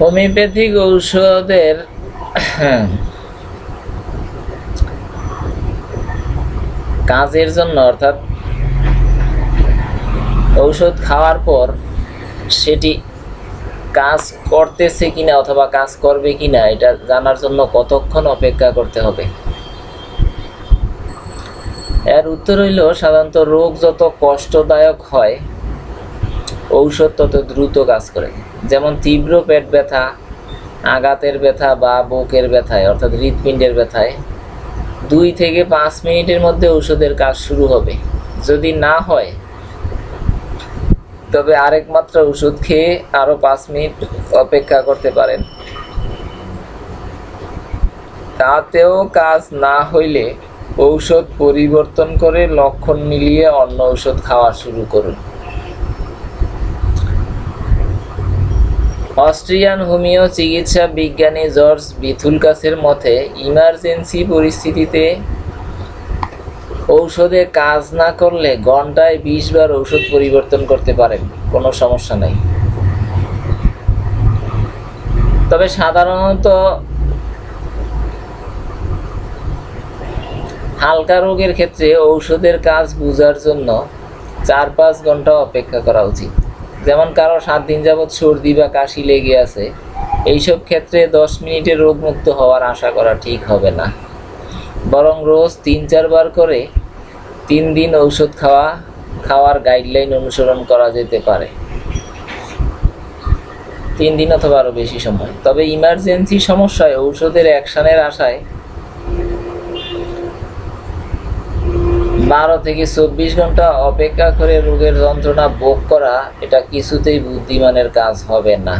Homeopathic ঔষধের কাজের জন্য, অর্থাৎ ঔষধ খাওয়ার পর সেটি কাজ করতেছে কিনা অথবা কাজ করবে কিনা, এটা জানার জন্য কতক্ষণ অপেক্ষা করতে হবে? এর উত্তর হইল, সাধারণত রোগ যত কষ্টদায়ক হয় ঔষধ তত দ্রুত কাজ করে। যেমন তীব্র পেট ব্যথা, আঘাতের ব্যথা বা বুকের ব্যথায়, অর্থাৎ হৃৎপিণ্ডের ব্যথায়, দুই থেকে পাঁচ মিনিটের মধ্যে ঔষধের কাজ শুরু হবে। যদি না হয়, তবে আরেক মাত্রা ওষুধ খেয়ে আরও পাঁচ মিনিট অপেক্ষা করতে পারেন। তাতেও কাজ না হইলে ঔষধ পরিবর্তন করে লক্ষণ মিলিয়ে অন্য ঔষধ খাওয়া শুরু করুন। অস্ট্রিয়ান হোমিও চিকিৎসা বিজ্ঞানী জর্জ বিথুলকাসের মতে, ইমার্জেন্সি পরিস্থিতিতে ঔষধে কাজ না করলে ঘন্টায় বিশ বার ঔষধ পরিবর্তন করতে পারেন। কোনো সমস্যা নেই। তবে সাধারণত হালকা রোগের ক্ষেত্রে ঔষধের কাজ বোঝার জন্য চার পাঁচ ঘণ্টা অপেক্ষা করা উচিত। যেমন কারও সাত দিন যাবৎ সর্দি বা কাশি লেগে আছে, এইসব ক্ষেত্রে দশ মিনিটে রোগমুক্ত হওয়ার আশা করা ঠিক হবে না। বরং রোজ তিন চারবার করে তিন দিন ঔষধ খাওয়া, খাওয়ার গাইডলাইন অনুসরণ করা যেতে পারে। তিন দিন অথবা আরও বেশি সময়। তবে ইমার্জেন্সি সমস্যায় ঔষধের অ্যাকশানের আশায় বারো থেকে চব্বিশ ঘণ্টা অপেক্ষা করে রোগের যন্ত্রণা ভোগ করা, এটা কিছুতেই বুদ্ধিমানের কাজ হবে না।